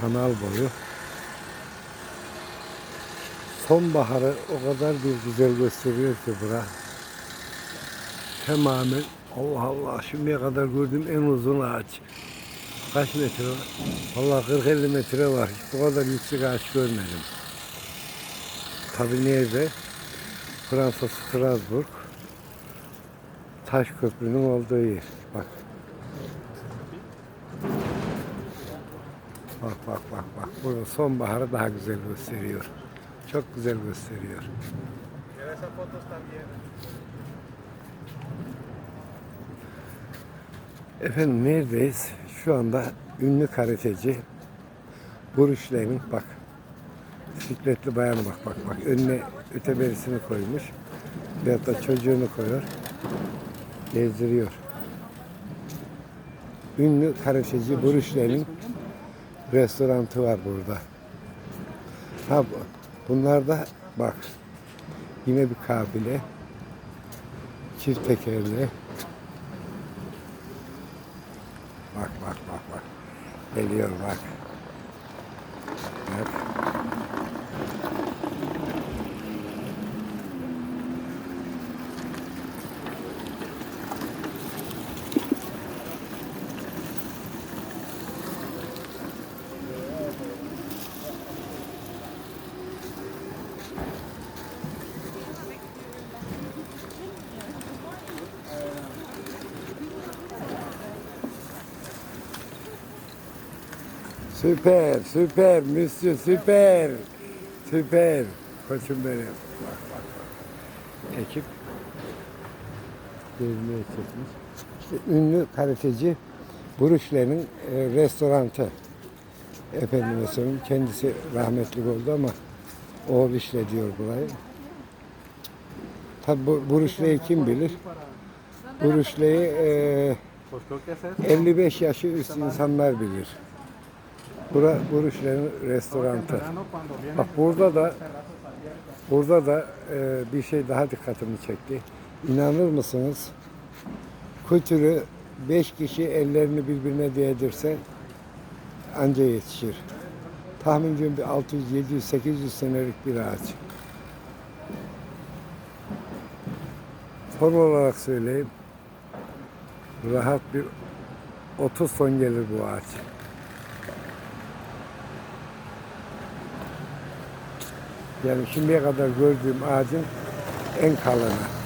kanal boyu. Sonbaharı o kadar bir güzel gösteriyor ki bura. Tamamen Allah Allah şimdiye kadar gördüğüm en uzun ağaç. Kaç metre var? Vallahi 40-50 metre var. Hiç bu kadar yüksek ağaç görmedim. Tabi nerede? Fransa Strasbourg. Taş köprünün olduğu yer. Bak. Bak bak bak bak. Burada sonbaharı daha güzel gösteriyor. Çok güzel gösteriyor. Efendim neredeyiz? Şu anda ünlü karateci Buruşlerin bak bisikletli bayanı bak bak bak önüne öteberisini koymuş veyahut da çocuğunu koyuyor gezdiriyor. Ünlü karateci Buruşlerin restorantı var burada. Ha bu- bunlar da bak yine bir kabile çift tekerli Bak bak bak bak. Geliyor. Bak. Süper, süper, müslü, süper. Süper. Koçum benim. Bak bak bak. Ekip gezmeye çıkmış. İşte ünlü karateci Buruşle'nin e, restorantı. Efendime söyleyeyim kendisi rahmetli oldu ama oğul işletiyor burayı. Tabi bu Buruşle'yi kim bilir? Buruşle'yi e, 55 yaşı üst insanlar bilir. Bura Buruşlerin restorantı. Bak burada da burada da e, bir şey daha dikkatimi çekti. İnanır mısınız? Kültürü 5 kişi ellerini birbirine değdirse anca yetişir. Tahmincim bir 600, 700, 800 senelik bir ağaç. Form olarak söyleyeyim. Rahat bir 30 ton gelir bu ağaç. Yani şimdiye kadar gördüğüm ağacın en kalını.